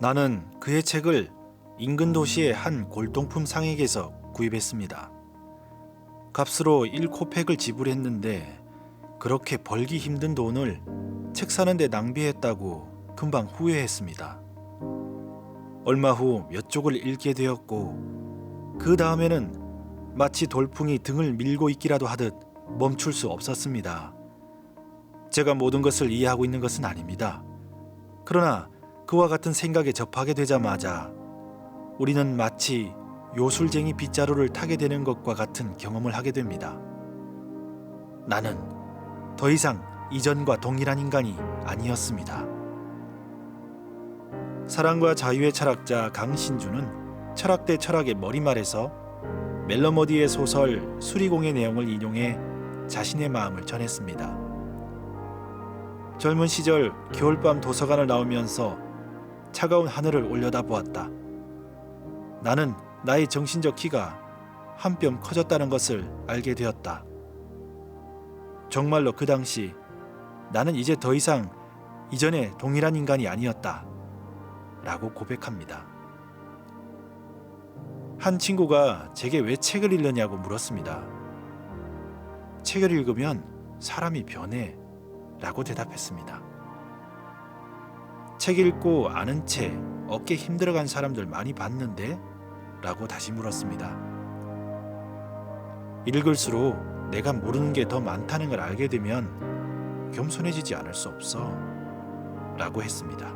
나는 그의 책을 인근 도시의 한 골동품 상에게서 구입했습니다. 값으로 1코팩을 지불했는데 그렇게 벌기 힘든 돈을 책 사는데 낭비했다고 금방 후회했습니다. 얼마 후 몇 쪽을 읽게 되었고 그 다음에는 마치 돌풍이 등을 밀고 있기라도 하듯 멈출 수 없었습니다. 제가 모든 것을 이해하고 있는 것은 아닙니다. 그러나 그와 같은 생각에 접하게 되자마자 우리는 마치 요술쟁이 빗자루를 타게 되는 것과 같은 경험을 하게 됩니다. 나는 더 이상 이전과 동일한 인간이 아니었습니다. 사랑과 자유의 철학자 강신주는 철학 대 철학의 머리말에서 멜로머디의 소설 수리공의 내용을 인용해 자신의 마음을 전했습니다. 젊은 시절 겨울밤 도서관을 나오면서 차가운 하늘을 올려다보았다. 나는 나의 정신적 키가 한 뼘 커졌다는 것을 알게 되었다. 정말로 그 당시 나는 이제 더 이상 이전에 동일한 인간이 아니었다. 라고 고백합니다. 한 친구가 제게 왜 책을 읽느냐고 물었습니다. 책을 읽으면 사람이 변해. 라고 대답했습니다. 책 읽고 아는 채 어깨 힘들어간 사람들 많이 봤는데? 라고 다시 물었습니다. 읽을수록 내가 모르는 게 더 많다는 걸 알게 되면 겸손해지지 않을 수 없어. 라고 했습니다.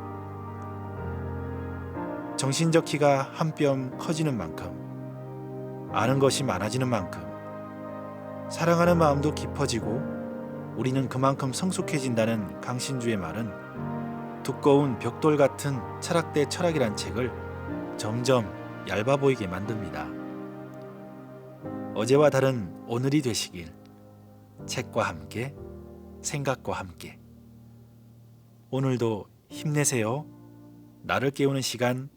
정신적 키가 한 뼘 커지는 만큼, 아는 것이 많아지는 만큼, 사랑하는 마음도 깊어지고, 우리는 그만큼 성숙해진다는 강신주의 말은 두꺼운 벽돌 같은 철학대 철학이란 책을 점점 얇아 보이게 만듭니다. 어제와 다른 오늘이 되시길 책과 함께 생각과 함께 오늘도 힘내세요. 나를 깨우는 시간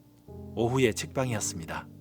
오후의 책방이었습니다.